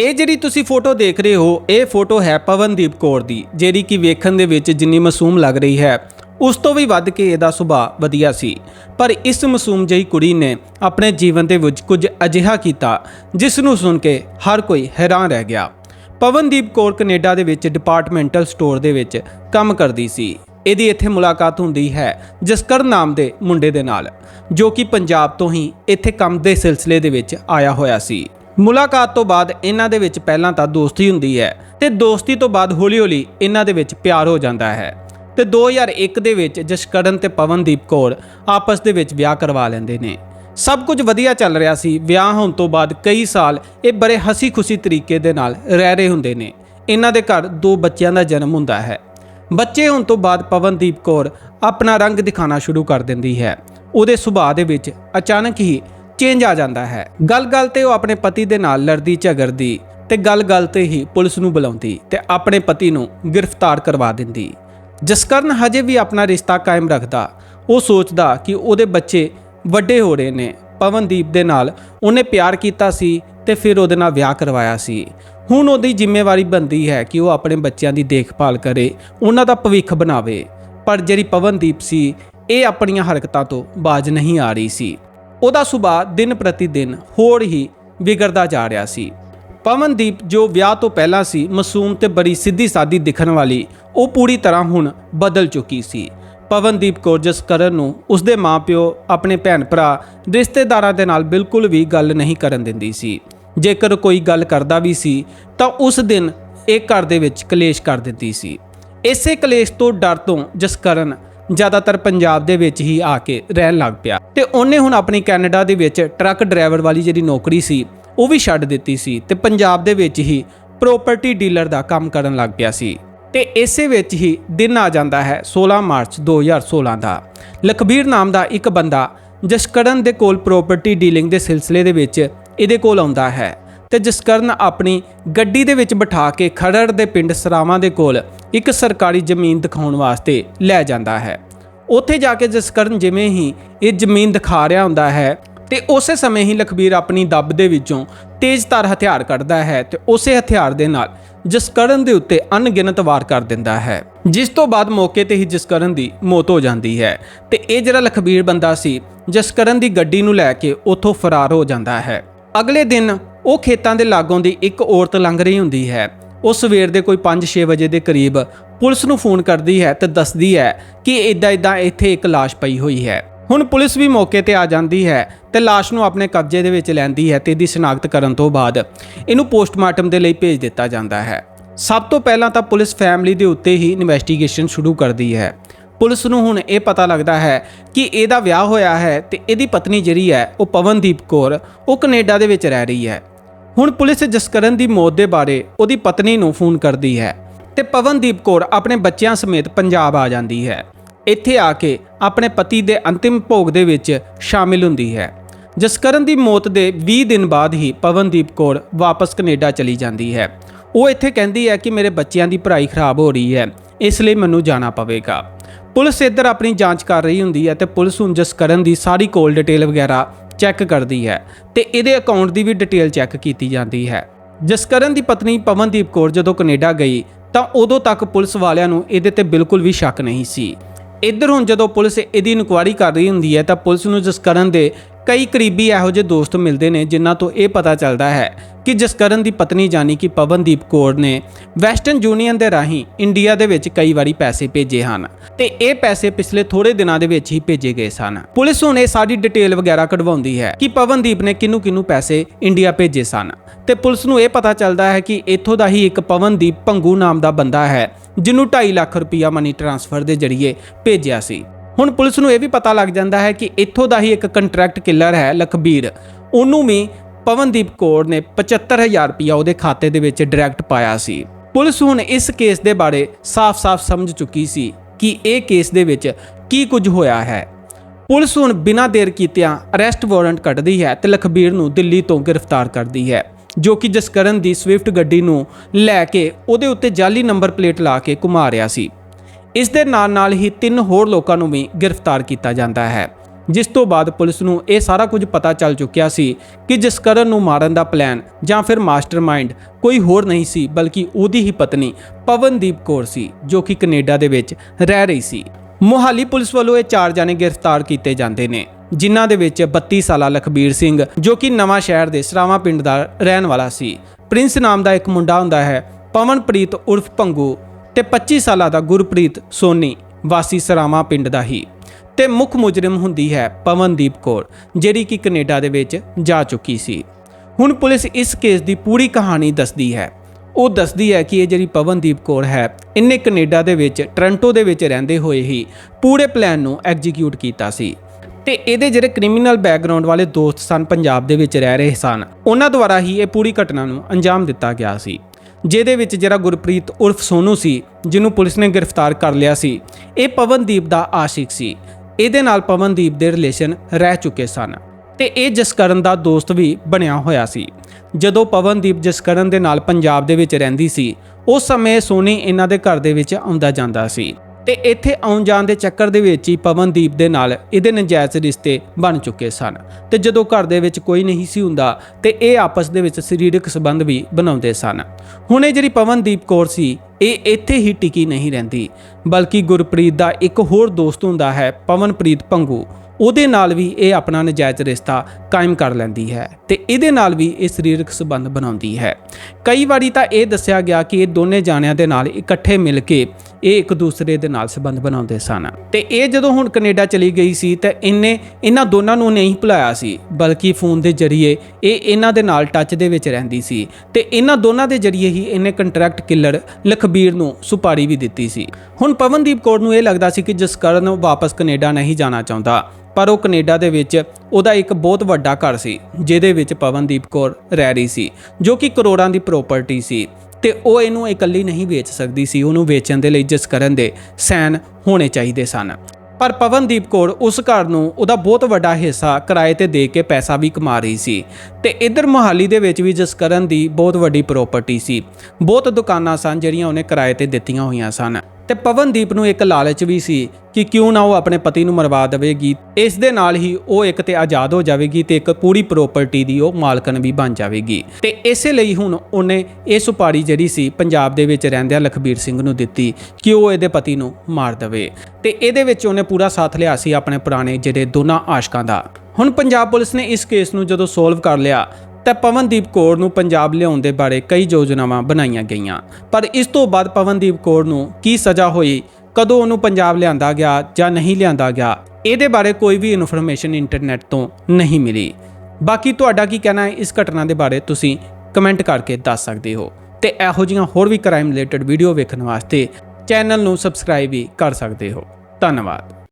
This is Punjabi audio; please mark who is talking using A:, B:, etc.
A: ਇਹ ਜਿਹੜੀ ਤੁਸੀਂ ਫੋਟੋ ਦੇਖ ਰਹੇ ਹੋ, ਇਹ ਫੋਟੋ ਹੈ ਪਵਨਦੀਪ ਕੌਰ ਦੀ, ਜਿਹੜੀ ਕਿ ਵੇਖਣ ਦੇ ਵਿੱਚ ਜਿੰਨੀ ਮਾਸੂਮ ਲੱਗ ਰਹੀ ਹੈ। ਉਸ ਤੋਂ ਵੀ ਵੱਧ ਕੇ ਇਹਦਾ ਸੁਭਾਅ ਵਧੀਆ ਸੀ। ਪਰ ਇਸ ਮਾਸੂਮ ਜਿਹੀ ਕੁੜੀ ਨੇ ਆਪਣੇ ਜੀਵਨ ਦੇ ਵਿੱਚ ਕੁਝ ਅਜਿਹਾ ਕੀਤਾ, ਜਿਸ ਨੂੰ ਸੁਣ ਕੇ ਹਰ ਕੋਈ ਹੈਰਾਨ ਰਹਿ ਗਿਆ। ਪਵਨਦੀਪ ਕੌਰ ਕੈਨੇਡਾ ਦੇ ਵਿੱਚ ਡਿਪਾਰਟਮੈਂਟਲ ਸਟੋਰ ਦੇ ਵਿੱਚ ਕੰਮ ਕਰਦੀ ਸੀ। ਇਹਦੀ ਇੱਥੇ ਮੁਲਾਕਾਤ ਹੁੰਦੀ ਹੈ ਜਸਕਰਨ ਨਾਮ ਦੇ ਮੁੰਡੇ ਦੇ ਨਾਲ, ਜੋ ਕਿ ਪੰਜਾਬ ਤੋਂ ਹੀ ਇੱਥੇ ਕੰਮ ਦੇ ਸਿਲਸਿਲੇ ਦੇ ਵਿੱਚ ਆਇਆ ਹੋਇਆ ਸੀ। ਮੁਲਾਕਾਤ ਤੋਂ ਬਾਅਦ ਇਹਨਾਂ ਦੇ ਵਿੱਚ ਪਹਿਲਾਂ ਤਾਂ ਦੋਸਤੀ ਹੁੰਦੀ ਹੈ ਤੇ ਦੋਸਤੀ ਤੋਂ ਬਾਅਦ ਹੌਲੀ-ਹੌਲੀ ਇਹਨਾਂ ਦੇ ਵਿੱਚ ਪਿਆਰ ਹੋ ਜਾਂਦਾ ਹੈ। ਤੇ 2001 ਦੇ ਵਿੱਚ ਜਸਕਰਨ ਤੇ ਪਵਨਦੀਪ ਕੌਰ ਆਪਸ ਦੇ ਵਿੱਚ ਵਿਆਹ ਕਰਵਾ ਲੈਂਦੇ ਨੇ। ਸਭ ਕੁਝ ਵਧੀਆ ਚੱਲ ਰਿਹਾ ਸੀ। ਵਿਆਹ ਹੋਣ ਤੋਂ ਬਾਅਦ ਕਈ ਸਾਲ ਇਹ ਬੜੇ ਹਸੀ-ਖੁਸ਼ੀ ਤਰੀਕੇ ਦੇ ਨਾਲ ਰਹਿ ਰਹੇ ਹੁੰਦੇ ਨੇ। ਇਹਨਾਂ ਦੇ ਘਰ ਦੋ ਬੱਚਿਆਂ ਦਾ ਜਨਮ ਹੁੰਦਾ ਹੈ। ਬੱਚੇ ਹੋਣ ਤੋਂ ਬਾਅਦ ਪਵਨਦੀਪ ਕੌਰ ਆਪਣਾ ਰੰਗ ਦਿਖਾਣਾ ਸ਼ੁਰੂ ਕਰ ਦਿੰਦੀ ਹੈ। ਉਹਦੇ ਸੁਭਾਅ ਦੇ ਵਿੱਚ ਅਚਾਨਕ ਹੀ ਚੇਂਜ ਆ ਜਾਂਦਾ ਹੈ। ਗੱਲ-ਗੱਲ ਤੇ ਉਹ ਆਪਣੇ ਪਤੀ ਦੇ ਨਾਲ ਲੜਦੀ, ਝਗੜਦੀ ਤੇ ਗੱਲ-ਗੱਲ ਤੇ ਹੀ ਪੁਲਿਸ ਨੂੰ ਬੁਲਾਉਂਦੀ ਤੇ ਆਪਣੇ ਪਤੀ ਨੂੰ ਗ੍ਰਿਫਤਾਰ ਕਰਵਾ ਦਿੰਦੀ। ਜਸਕਰਨ ਹਜੇ ਵੀ ਆਪਣਾ ਰਿਸ਼ਤਾ ਕਾਇਮ ਰੱਖਦਾ। ਉਹ ਸੋਚਦਾ ਕਿ ਉਹਦੇ ਬੱਚੇ ਵੱਡੇ ਹੋ ਰਹੇ ਨੇ। ਪਵਨਦੀਪ ਦੇ ਨਾਲ ਉਹਨੇ ਪਿਆਰ ਕੀਤਾ ਸੀ ਤੇ ਫਿਰ ਉਹਦੇ ਨਾਲ ਵਿਆਹ ਕਰਵਾਇਆ ਸੀ। ਹੁਣ ਉਹਦੀ ਜ਼ਿੰਮੇਵਾਰੀ ਬਣਦੀ ਹੈ ਕਿ ਉਹ ਆਪਣੇ ਬੱਚਿਆਂ ਦੀ ਦੇਖਭਾਲ ਕਰੇ, ਉਹਨਾਂ ਦਾ ਭਵਿੱਖ ਬਣਾਵੇ। ਪਰ ਜਿਹੜੀ ਪਵਨਦੀਪ ਸੀ, ਇਹ ਆਪਣੀਆਂ ਹਰਕਤਾਂ ਤੋਂ ਬਾਜ ਨਹੀਂ ਆ ਰਹੀ ਸੀ। ਉਹਦਾ ਸੁਭਾਅ ਦਿਨ ਪ੍ਰਤੀ ਦਿਨ ਹੋਰ ਹੀ ਵਿਗੜਦਾ ਜਾ ਰਿਹਾ ਸੀ। ਪਵਨਦੀਪ ਜੋ ਵਿਆਹ ਤੋਂ ਪਹਿਲਾਂ ਸੀ, ਮਾਸੂਮ ਤੇ ਬੜੀ ਸਿੱਧੀ ਸਾਦੀ ਦਿਖਣ ਵਾਲੀ, ਉਹ ਪੂਰੀ ਤਰ੍ਹਾਂ ਹੁਣ ਬਦਲ ਚੁੱਕੀ ਸੀ। ਪਵਨਦੀਪ ਕੌਰ ਜਸਕਰਨ ਨੂੰ ਉਸਦੇ ਮਾਪਿਓ, ਆਪਣੇ ਭੈਣ ਭਰਾ ਰਿਸ਼ਤੇਦਾਰਾਂ ਦੇ ਨਾਲ ਬਿਲਕੁਲ ਵੀ ਗੱਲ ਨਹੀਂ ਕਰਨ ਦਿੰਦੀ ਸੀ। ਜੇਕਰ ਕੋਈ ਗੱਲ ਕਰਦਾ ਵੀ ਸੀ, ਤਾਂ ਉਸ ਦਿਨ ਇਹ ਘਰ ਦੇ ਵਿੱਚ ਕਲੇਸ਼ ਕਰ ਦਿੱਤੀ ਸੀ। ਇਸੇ ਕਲੇਸ਼ ਤੋਂ ਡਰ ਤੋਂ ਜਸਕਰਨ ਜ਼ਿਆਦਾਤਰ ਪੰਜਾਬ ਦੇ ਵਿੱਚ ਹੀ ਆ ਕੇ ਰਹਿਣ ਲੱਗ ਪਿਆ। ਤੇ ਉਹਨੇ ਹੁਣ ਆਪਣੀ ਕੈਨੇਡਾ ਦੇ ਵਿੱਚ ਟਰੱਕ ਡਰਾਈਵਰ ਵਾਲੀ ਜਿਹੜੀ ਨੌਕਰੀ ਸੀ, ਉਹ ਵੀ ਛੱਡ ਦਿੱਤੀ ਸੀ ਤੇ ਪੰਜਾਬ ਦੇ ਵਿੱਚ ਹੀ ਪ੍ਰਾਪਰਟੀ ਡੀਲਰ ਦਾ ਕੰਮ ਕਰਨ ਲੱਗ ਪਿਆ ਸੀ। ਤੇ ਇਸੇ ਵਿੱਚ ਹੀ ਦਿਨ ਆ ਜਾਂਦਾ ਹੈ 16 ਮਾਰਚ 2016 ਦਾ। ਲਖਬੀਰ ਨਾਮ ਦਾ ਇੱਕ ਬੰਦਾ ਜਸਕਰਨ ਦੇ ਕੋਲ ਪ੍ਰਾਪਰਟੀ ਡੀਲਿੰਗ ਦੇ ਸਿਲਸਿਲੇ ਦੇ ਵਿੱਚ ਇਹਦੇ ਕੋਲ ਆਉਂਦਾ ਹੈ। ਤੇ ਜਸਕਰਨ ਆਪਣੀ ਗੱਡੀ ਦੇ ਵਿੱਚ ਬਿਠਾ ਕੇ ਖਰੜ ਦੇ ਪਿੰਡ ਸਰਾਵਾਂ ਦੇ ਕੋਲ ਇੱਕ ਸਰਕਾਰੀ ਜ਼ਮੀਨ ਦਿਖਾਉਣ ਵਾਸਤੇ ਲੈ ਜਾਂਦਾ ਹੈ। ਉੱਥੇ ਜਾ ਕੇ ਜਸਕਰਨ ਜਿਵੇਂ ਹੀ ਇਹ ਜ਼ਮੀਨ ਦਿਖਾ ਰਿਹਾ ਹੁੰਦਾ ਹੈ ਤੇ ਉਸੇ ਸਮੇਂ ਹੀ ਲਖਬੀਰ ਆਪਣੀ ਦੱਬ ਦੇ ਵਿੱਚੋਂ ਤੇਜ਼ਧਾਰ ਹਥਿਆਰ ਕੱਢਦਾ ਹੈ ਤੇ ਉਸੇ ਹਥਿਆਰ ਦੇ ਨਾਲ ਜਸਕਰਨ ਦੇ ਉੱਤੇ ਅਣਗਿਣਤ ਵਾਰ ਕਰ ਦਿੰਦਾ ਹੈ। ਜਿਸ ਤੋਂ ਬਾਅਦ ਮੌਕੇ ਤੇ ਹੀ ਜਸਕਰਨ ਦੀ ਮੌਤ ਹੋ ਜਾਂਦੀ ਹੈ ਤੇ ਇਹ ਜਿਹੜਾ ਲਖਬੀਰ ਬੰਦਾ ਸੀ ਜਸਕਰਨ ਦੀ ਗੱਡੀ ਨੂੰ ਲੈ ਕੇ ਉੱਥੋਂ ਫਰਾਰ ਹੋ ਜਾਂਦਾ ਹੈ। ਅਗਲੇ ਦਿਨ ਉਹ ਖੇਤਾਂ ਦੇ ਲਾਗੋਂ ਦੀ ਇੱਕ ਔਰਤ ਲੰਘ ਰਹੀ ਹੁੰਦੀ ਹੈ। ਉਹ ਸਵੇਰ ਦੇ ਕੋਈ 5-6 ਵਜੇ ਦੇ ਕਰੀਬ ਪੁਲਿਸ ਨੂੰ ਫੋਨ ਕਰਦੀ ਹੈ ਤੇ ਦੱਸਦੀ ਹੈ ਕਿ ਇਦਾਂ ਇਦਾਂ ਇੱਥੇ ਇੱਕ ਲਾਸ਼ ਪਈ ਹੋਈ ਹੈ। ਹੁਣ ਪੁਲਿਸ ਵੀ ਮੌਕੇ ਤੇ ਆ ਜਾਂਦੀ ਹੈ ਤੇ ਲਾਸ਼ ਨੂੰ ਆਪਣੇ ਕਬਜ਼ੇ ਦੇ ਵਿੱਚ ਲੈਂਦੀ ਹੈ ਤੇ ਇਹਦੀ ਸ਼ਨਾਖਤ ਕਰਨ ਤੋਂ ਬਾਅਦ ਇਹਨੂੰ ਪੋਸਟਮਾਰਟਮ ਦੇ ਲਈ ਭੇਜ ਦਿੱਤਾ ਜਾਂਦਾ ਹੈ। ਸਭ ਤੋਂ ਪਹਿਲਾਂ ਤਾਂ ਪੁਲਿਸ ਫੈਮਿਲੀ ਦੇ ਉੱਤੇ ਹੀ ਇਨਵੈਸਟੀਗੇਸ਼ਨ ਸ਼ੁਰੂ ਕਰਦੀ ਹੈ। ਪੁਲਿਸ ਨੂੰ ਹੁਣ ਇਹ ਪਤਾ ਲੱਗਦਾ ਹੈ ਕਿ ਇਹਦਾ ਵਿਆਹ ਹੋਇਆ ਹੈ ਤੇ ਇਹਦੀ ਪਤਨੀ ਜਿਹੜੀ ਹੈ ਉਹ ਪਵਨਦੀਪ ਕੌਰ, ਉਹ ਕੈਨੇਡਾ ਦੇ ਵਿੱਚ ਰਹਿ ਰਹੀ ਹੈ। ਹੁਣ ਪੁਲਿਸ ਜਸਕਰਨ ਦੀ ਮੌਤ ਦੇ ਬਾਰੇ ਉਹਦੀ ਪਤਨੀ ਨੂੰ ਫੋਨ ਕਰਦੀ ਹੈ ਤੇ ਪਵਨਦੀਪ ਕੌਰ ਆਪਣੇ ਬੱਚਿਆਂ ਸਮੇਤ ਪੰਜਾਬ ਆ ਜਾਂਦੀ ਹੈ। ਇੱਥੇ ਆ ਕੇ ਆਪਣੇ ਪਤੀ ਦੇ ਅੰਤਿਮ ਭੋਗ ਦੇ ਵਿੱਚ ਸ਼ਾਮਿਲ ਹੁੰਦੀ ਹੈ। ਜਸਕਰਨ ਦੀ ਮੌਤ ਦੇ 20 ਦਿਨ ਬਾਅਦ ਹੀ ਪਵਨਦੀਪ ਕੌਰ ਵਾਪਸ ਕੈਨੇਡਾ ਚਲੀ ਜਾਂਦੀ ਹੈ। ਉਹ ਇੱਥੇ ਕਹਿੰਦੀ ਹੈ ਕਿ ਮੇਰੇ ਬੱਚਿਆਂ ਦੀ ਪੜ੍ਹਾਈ ਖਰਾਬ ਹੋ ਰਹੀ ਹੈ, ਇਸ ਲਈ ਮੈਨੂੰ ਜਾਣਾ ਪਵੇਗਾ। ਪੁਲਿਸ ਇੱਧਰ ਆਪਣੀ ਜਾਂਚ ਕਰ ਰਹੀ ਹੁੰਦੀ ਹੈ ਤੇ ਪੁਲਿਸ ਹੁਣ ਜਸਕਰਨ ਦੀ ਸਾਰੀ ਕੋਲ ਡਿਟੇਲ ਵਗੈਰਾ ਚੈੱਕ ਕਰਦੀ ਹੈ ਤੇ ਇਹਦੇ ਅਕਾਊਂਟ ਦੀ ਵੀ ਡਿਟੇਲ ਚੈੱਕ ਕੀਤੀ ਜਾਂਦੀ ਹੈ। ਜਸਕਰਨ ਦੀ ਪਤਨੀ ਪਵਨਦੀਪ ਕੌਰ ਜਦੋਂ ਕੈਨੇਡਾ ਗਈ ਤਾਂ ਉਦੋਂ ਤੱਕ ਪੁਲਿਸ ਵਾਲਿਆਂ ਨੂੰ ਇਹਦੇ ਤੇ ਬਿਲਕੁਲ ਵੀ ਸ਼ੱਕ ਨਹੀਂ ਸੀ। ਇੱਧਰ ਹੁਣ ਜਦੋਂ ਪੁਲਿਸ ਇਹਦੀ ਇਨਕੁਆਇਰੀ ਕਰ ਰਹੀ ਹੁੰਦੀ ਹੈ ਤਾਂ ਪੁਲਿਸ ਨੂੰ ਜਸਕਰਨ ਦੇ ਕਈ ਕਰੀਬੀ ਇਹੋ ਜਿਹੇ ਦੋਸਤ ਮਿਲਦੇ ਨੇ ਜਿਨ੍ਹਾਂ ਤੋਂ ਇਹ ਪਤਾ ਚੱਲਦਾ ਹੈ ਕਿ ਜਸਕਰਨ ਦੀ ਪਤਨੀ ਜਾਨੀ ਕਿ ਪਵਨਦੀਪ ਕੌਰ ਨੇ ਵੈਸਟਰਨ ਯੂਨੀਅਨ ਦੇ ਰਾਹੀਂ ਇੰਡੀਆ ਦੇ ਵਿੱਚ ਕਈ ਵਾਰੀ ਪੈਸੇ ਭੇਜੇ ਹਨ ਤੇ ਇਹ ਪੈਸੇ ਪਿਛਲੇ ਥੋੜੇ ਦਿਨਾਂ ਦੇ ਵਿੱਚ ਹੀ ਭੇਜੇ ਗਏ ਸਨ। ਪੁਲਿਸ ਹੁਣ ਇਹ ਸਾਰੀ ਡਿਟੇਲ ਵਗੈਰਾ ਕਢਵਾਉਂਦੀ ਹੈ ਕਿ ਪਵਨਦੀਪ ਨੇ ਕਿਹਨੂੰ ਕਿਹਨੂੰ ਪੈਸੇ ਇੰਡੀਆ ਭੇਜੇ ਸਨ ਤੇ ਪੁਲਿਸ ਨੂੰ ਇਹ ਪਤਾ ਚੱਲਦਾ ਹੈ ਕਿ ਇੱਥੋਂ ਦਾ ਹੀ ਇੱਕ ਪਵਨਦੀਪ ਪੰਗੂ ਨਾਮ ਦਾ ਬੰਦਾ ਹੈ, ਜਿਹਨੂੰ 2.5 ਲੱਖ ਰੁਪਇਆ ਮਨੀ ਟ੍ਰਾਂਸਫਰ ਦੇ ਜ਼ਰੀਏ ਭੇਜਿਆ ਸੀ। ਹੁਣ ਪੁਲਿਸ ਨੂੰ ਇਹ ਵੀ ਪਤਾ ਲੱਗ ਜਾਂਦਾ ਹੈ ਕਿ ਇੱਥੋਂ ਦਾ ਹੀ ਇੱਕ ਕੰਟਰੈਕਟ ਕਿਲਰ ਹੈ ਲਖਬੀਰ। ਉਹਨੂੰ ਵੀ ਪਵਨਦੀਪ ਕੌਰ ਨੇ 75000 ਰੁਪਇਆ ਉਹਦੇ ਖਾਤੇ ਦੇ ਵਿੱਚ ਡਾਇਰੈਕਟ ਪਾਇਆ ਸੀ। ਪੁਲਿਸ ਹੁਣ ਇਸ ਕੇਸ ਦੇ ਬਾਰੇ ਸਾਫ਼-ਸਾਫ਼ ਸਮਝ ਚੁੱਕੀ ਸੀ ਕਿ ਇਹ ਕੇਸ ਦੇ ਵਿੱਚ ਕੀ ਕੁਝ ਹੋਇਆ ਹੈ। ਪੁਲਿਸ ਹੁਣ ਬਿਨਾਂ ਦੇਰ ਕੀਤਿਆਂ ਅਰੈਸਟ ਵਾਰੰਟ ਕੱਢਦੀ ਹੈ ਤੇ ਲਖਬੀਰ ਨੂੰ ਦਿੱਲੀ ਤੋਂ ਗ੍ਰਿਫਤਾਰ ਕਰਦੀ ਹੈ, ਜੋ ਕਿ ਜਸਕਰਨ ਦੀ ਸਵਿਫਟ ਗੱਡੀ ਨੂੰ ਲੈ ਕੇ ਉਹਦੇ ਉੱਤੇ ਜਾਲੀ ਨੰਬਰ ਪਲੇਟ ਲਾ ਕੇ ਘੁਮਾ ਰਿਹਾ ਸੀ। ਇਸ ਦੇ ਨਾਲ ਨਾਲ ਹੀ ਤਿੰਨ ਹੋਰ ਲੋਕਾਂ ਨੂੰ ਵੀ ਗ੍ਰਿਫਤਾਰ ਕੀਤਾ ਜਾਂਦਾ ਹੈ, ਜਿਸ ਤੋਂ ਬਾਅਦ ਪੁਲਿਸ ਨੂੰ ਇਹ ਸਾਰਾ ਕੁਝ ਪਤਾ ਚੱਲ ਚੁੱਕਿਆ ਸੀ ਕਿ ਜਸਕਰਨ ਨੂੰ ਮਾਰਨ ਦਾ ਪਲਾਨ ਜਾਂ ਫਿਰ ਮਾਸਟਰਮਾਈਂਡ ਕੋਈ ਹੋਰ ਨਹੀਂ ਸੀ, ਬਲਕਿ ਉਹਦੀ ਹੀ ਪਤਨੀ ਪਵਨਦੀਪ ਕੌਰ ਸੀ, ਜੋ ਕਿ ਕੈਨੇਡਾ ਦੇ ਵਿੱਚ ਰਹਿ ਰਹੀ ਸੀ। ਮੋਹਾਲੀ ਪੁਲਿਸ ਵੱਲੋਂ ਇਹ ਚਾਰ ਜਣੇ ਗ੍ਰਿਫਤਾਰ ਕੀਤੇ ਜਾਂਦੇ ਨੇ, ਜਿਨ੍ਹਾਂ ਦੇ ਵਿੱਚ 32 ਸਾਲਾ ਲਖਬੀਰ ਸਿੰਘ, ਜੋ ਕਿ ਨਵਾਂ ਸ਼ਹਿਰ ਦੇ ਸਰਾਵਾਂ ਪਿੰਡ ਦਾ ਰਹਿਣ ਵਾਲਾ ਸੀ। ਪ੍ਰਿੰਸ ਨਾਮ ਦਾ ਇੱਕ ਮੁੰਡਾ ਹੁੰਦਾ ਹੈ, ਪਵਨਪ੍ਰੀਤ ਉਰਫ ਭੰਗੂ ਤੇ 25 ਸਾਲਾ ਦਾ ਗੁਰਪ੍ਰੀਤ ਸੋਨੀ ਵਾਸੀ ਸਰਾਵਾਂ ਪਿੰਡ ਦਾ ਹੀ ਤੇ ਮੁੱਖ ਮੁਜਰਮ ਹੁੰਦੀ ਹੈ ਪਵਨਦੀਪ ਕੌਰ, ਜਿਹੜੀ ਕਿ ਕੈਨੇਡਾ ਦੇ ਵਿੱਚ ਜਾ ਚੁੱਕੀ ਸੀ। ਹੁਣ ਪੁਲਿਸ ਇਸ ਕੇਸ ਦੀ ਪੂਰੀ ਕਹਾਣੀ ਦੱਸਦੀ ਹੈ। ਉਹ ਦੱਸਦੀ ਹੈ ਕਿ ਇਹ ਜਿਹੜੀ ਪਵਨਦੀਪ ਕੌਰ ਹੈ, ਇਹਨੇ ਕੈਨੇਡਾ ਦੇ ਵਿੱਚ, ਟੋਰਾਂਟੋ ਦੇ ਵਿੱਚ ਰਹਿੰਦੇ ਹੋਏ ਹੀ ਪੂਰੇ ਪਲਾਨ ਨੂੰ ਐਗਜ਼ੀਕਿਊਟ ਕੀਤਾ ਸੀ। ਤੇ ਇਹਦੇ ਜਿਹੜੇ ਕ੍ਰਿਮੀਨਲ ਬੈਕਗ੍ਰਾਉਂਡ ਵਾਲੇ ਦੋਸਤ ਸਨ, ਪੰਜਾਬ ਦੇ ਵਿੱਚ ਰਹਿ ਰਹੇ ਸਨ, ਉਹਨਾਂ ਦੁਆਰਾ ਹੀ ਇਹ ਪੂਰੀ ਘਟਨਾ ਨੂੰ ਅੰਜਾਮ ਦਿੱਤਾ ਗਿਆ ਸੀ। ਜਿਹਦੇ ਵਿੱਚ ਜਿਹੜਾ ਗੁਰਪ੍ਰੀਤ ਉਰਫ ਸੋਨੂ ਸੀ, ਜਿਹਨੂੰ ਪੁਲਿਸ ਨੇ ਗ੍ਰਿਫਤਾਰ ਕਰ ਲਿਆ ਸੀ। ਇਹ ਪਵਨਦੀਪ ਦਾ ਆਸ਼ਿਕ ਸੀ। ਇਹਦੇ ਨਾਲ ਪਵਨਦੀਪ ਦੇ ਰਿਲੇਸ਼ਨ ਰਹਿ ਚੁੱਕੇ ਸਨ ਤੇ ਇਹ ਜਸਕਰਨ ਦਾ ਦੋਸਤ ਵੀ ਬਣਿਆ ਹੋਇਆ ਸੀ। ਜਦੋਂ ਪਵਨਦੀਪ ਜਸਕਰਨ ਦੇ ਨਾਲ ਪੰਜਾਬ ਦੇ ਵਿੱਚ ਰਹਿੰਦੀ ਸੀ, ਉਸ ਸਮੇਂ ਸੋਨੀ ਇਹਨਾਂ ਦੇ ਘਰ ਦੇ ਵਿੱਚ ਆਉਂਦਾ ਜਾਂਦਾ ਸੀ। ਤੇ ਇੱਥੇ ਆਉਣ ਜਾਣ ਦੇ ਚੱਕਰ ਦੇ ਵਿੱਚ ਹੀ ਪਵਨਦੀਪ ਦੇ ਨਾਲ ਇਹਦੇ ਨਜਾਇਜ਼ ਰਿਸ਼ਤੇ ਬਣ ਚੁੱਕੇ ਸਨ। ਤੇ ਜਦੋਂ ਘਰ ਦੇ ਵਿੱਚ ਕੋਈ ਨਹੀਂ ਸੀ ਹੁੰਦਾ, ਤੇ ਇਹ ਆਪਸ ਦੇ ਵਿੱਚ ਸਰੀਰਕ ਸੰਬੰਧ ਵੀ ਬਣਾਉਂਦੇ ਸਨ। ਹੁਣ ਇਹ ਜਿਹੜੀ ਪਵਨਦੀਪ ਕੌਰ ਸੀ, ਇਹ ਇੱਥੇ ਹੀ ਟਿਕੀ ਨਹੀਂ ਰਹਿੰਦੀ। ਬਲਕਿ ਗੁਰਪ੍ਰੀਤ ਦਾ ਇੱਕ ਹੋਰ ਦੋਸਤ ਹੁੰਦਾ ਹੈ, ਪਵਨਪ੍ਰੀਤ ਪੰਗੂ। ਉਹਦੇ ਨਾਲ ਵੀ ਇਹ ਆਪਣਾ ਨਜਾਇਜ਼ ਰਿਸ਼ਤਾ ਕਾਇਮ ਕਰ ਲੈਂਦੀ ਹੈ ਤੇ ਇਹਦੇ ਨਾਲ ਵੀ ਇਹ ਸਰੀਰਕ ਸੰਬੰਧ ਬਣਾਉਂਦੀ ਹੈ। ਕਈ ਵਾਰੀ ਤਾਂ ਇਹ ਦੱਸਿਆ ਗਿਆ ਕਿ ਇਹ ਦੋਨੇ ਜਾਣਿਆਂ ਦੇ ਨਾਲ ਇਕੱਠੇ ਮਿਲ ਕੇ ਇਹ ਇੱਕ ਦੂਸਰੇ ਦੇ ਨਾਲ ਸੰਬੰਧ ਬਣਾਉਂਦੇ ਸਨ। ਤੇ ਇਹ ਜਦੋਂ ਹੁਣ ਕੈਨੇਡਾ ਚਲੀ ਗਈ ਸੀ ਤਾਂ ਇਹਨੇ ਇਹਨਾਂ ਦੋਨਾਂ ਨੂੰ ਨਹੀਂ ਭੁਲਾਇਆ ਸੀ, ਬਲਕਿ ਫੋਨ ਦੇ ਜ਼ਰੀਏ ਇਹ ਇਹਨਾਂ ਦੇ ਨਾਲ ਟੱਚ ਦੇ ਵਿੱਚ ਰਹਿੰਦੀ ਸੀ। ਤੇ ਇਹਨਾਂ ਦੋਨਾਂ ਦੇ ਜ਼ਰੀਏ ਹੀ ਇਹਨੇ ਕੰਟਰੈਕਟ ਕਿਲਰ ਲਖਬੀਰ ਨੂੰ ਸੁਪਾਰੀ ਵੀ ਦਿੱਤੀ ਸੀ। ਹੁਣ ਪਵਨਦੀਪ ਕੌਰ ਨੂੰ ਇਹ ਲੱਗਦਾ ਸੀ ਕਿ ਜਸਕਰਨ ਵਾਪਸ ਕੈਨੇਡਾ ਨਹੀਂ ਜਾਣਾ ਚਾਹੁੰਦਾ, ਪਰ ਉਹ ਕੈਨੇਡਾ ਦੇ ਵਿੱਚ ਉਹਦਾ ਇੱਕ ਬਹੁਤ ਵੱਡਾ ਘਰ ਸੀ, ਜਿਹਦੇ ਵਿੱਚ ਪਵਨਦੀਪ ਕੌਰ ਰਹਿ ਰਹੀ ਸੀ, ਜੋ ਕਿ ਕਰੋੜਾਂ ਦੀ ਪ੍ਰਾਪਰਟੀ ਸੀ। ਤੇ ਉਹ ਇਹਨੂੰ ਇਕੱਲੀ ਨਹੀਂ ਵੇਚ ਸਕਦੀ ਸੀ। ਉਹਨੂੰ ਵੇਚਣ ਦੇ ਲਈ ਜਸਕਰਨ ਦੇ ਸੈਨ ਹੋਣੇ ਚਾਹੀਦੇ ਸਨ। ਪਰ ਪਵਨਦੀਪ ਕੌਰ ਉਸ ਘਰ ਨੂੰ ਉਹਦਾ ਬਹੁਤ ਵੱਡਾ ਹਿੱਸਾ ਕਿਰਾਏ ਤੇ ਦੇ ਕੇ ਪੈਸਾ ਵੀ ਕਮਾ ਰਹੀ ਸੀ। ਤੇ ਇੱਧਰ ਮੋਹਾਲੀ ਦੇ ਵਿੱਚ ਵੀ ਜਸਕਰਨ ਦੀ ਬਹੁਤ ਵੱਡੀ ਪ੍ਰਾਪਰਟੀ ਸੀ। ਬਹੁਤ ਦੁਕਾਨਾਂ ਸਨ ਜਿਹੜੀਆਂ ਉਹਨੇ ਕਿਰਾਏ ਤੇ ਦਿੱਤੀਆਂ ਹੋਈਆਂ ਸਨ। ਤੇ ਪਵਨਦੀਪ ਨੂੰ ਇੱਕ ਲਾਲਚ ਵੀ ਸੀ ਕਿ ਕਿਉਂ ਨਾ ਉਹ ਆਪਣੇ ਪਤੀ ਨੂੰ ਮਰਵਾ ਦੇਵੇਗੀ। ਇਸ ਦੇ ਨਾਲ ਹੀ ਉਹ ਇੱਕ ਤੇ ਆਜ਼ਾਦ ਹੋ ਜਾਵੇਗੀ ਤੇ ਇੱਕ ਪੂਰੀ ਪ੍ਰਾਪਰਟੀ ਦੀ ਉਹ ਮਾਲਕਣ ਵੀ ਬਣ ਜਾਵੇਗੀ। ਤੇ ਇਸੇ ਲਈ ਹੁਣ ਉਹਨੇ ਇਹ ਸੁਪਾਰੀ ਜਿਹੜੀ ਸੀ ਪੰਜਾਬ ਦੇ ਵਿੱਚ ਰਹਿੰਦਿਆਂ ਲਖਬੀਰ ਸਿੰਘ ਨੂੰ ਦਿੱਤੀ ਕਿ ਉਹ ਇਹਦੇ ਪਤੀ ਨੂੰ ਮਾਰ ਦੇਵੇ। ਤੇ ਇਹਦੇ ਵਿੱਚ ਉਹਨੇ ਪੂਰਾ ਸਾਥ ਲਿਆ ਸੀ ਆਪਣੇ ਪੁਰਾਣੇ ਜਿਹੜੇ ਦੋਨਾਂ ਆਸ਼ਕਾਂ ਦਾ। ਹੁਣ ਪੰਜਾਬ ਪੁਲਿਸ ਨੇ ਇਸ ਕੇਸ ਨੂੰ ਜਦੋਂ ਸੋਲਵ ਕਰ ਲਿਆ ਤਾਂ ਪਵਨਦੀਪ ਕੌਰ ਨੂੰ ਪੰਜਾਬ ਲਿਆਉਣ ਦੇ ਬਾਰੇ ਕਈ ਯੋਜਨਾਵਾਂ ਬਣਾਈਆਂ ਗਈਆਂ। ਪਰ ਇਸ ਤੋਂ ਬਾਅਦ ਪਵਨਦੀਪ ਕੌਰ ਨੂੰ ਕੀ ਸਜ਼ਾ ਹੋਈ? ਕਦੋਂ ਉਹਨੂੰ ਪੰਜਾਬ ਲਿਆਂਦਾ ਗਿਆ ਜਾਂ ਨਹੀਂ ਲਿਆਂਦਾ ਗਿਆ? ਇਹਦੇ ਬਾਰੇ ਕੋਈ ਵੀ ਇਨਫੋਰਮੇਸ਼ਨ ਇੰਟਰਨੈਟ ਤੋਂ ਨਹੀਂ ਮਿਲੀ। ਬਾਕੀ ਤੁਹਾਡਾ ਕੀ ਕਹਿਣਾ ਹੈ ਇਸ ਘਟਨਾ ਦੇ ਬਾਰੇ ਤੁਸੀਂ ਕਮੈਂਟ ਕਰਕੇ ਦੱਸ ਸਕਦੇ ਹੋ। ਤੇ ਇਹੋ ਜਿਹੀਆਂ ਹੋਰ ਵੀ ਕ੍ਰਾਈਮ ਰਿਲੇਟਡ ਵੀਡੀਓ ਵੇਖਣ ਵਾਸਤੇ ਚੈਨਲ ਨੂੰ ਸਬਸਕ੍ਰਾਈਬ ਵੀ ਕਰ ਸਕਦੇ ਹੋ। ਧੰਨਵਾਦ।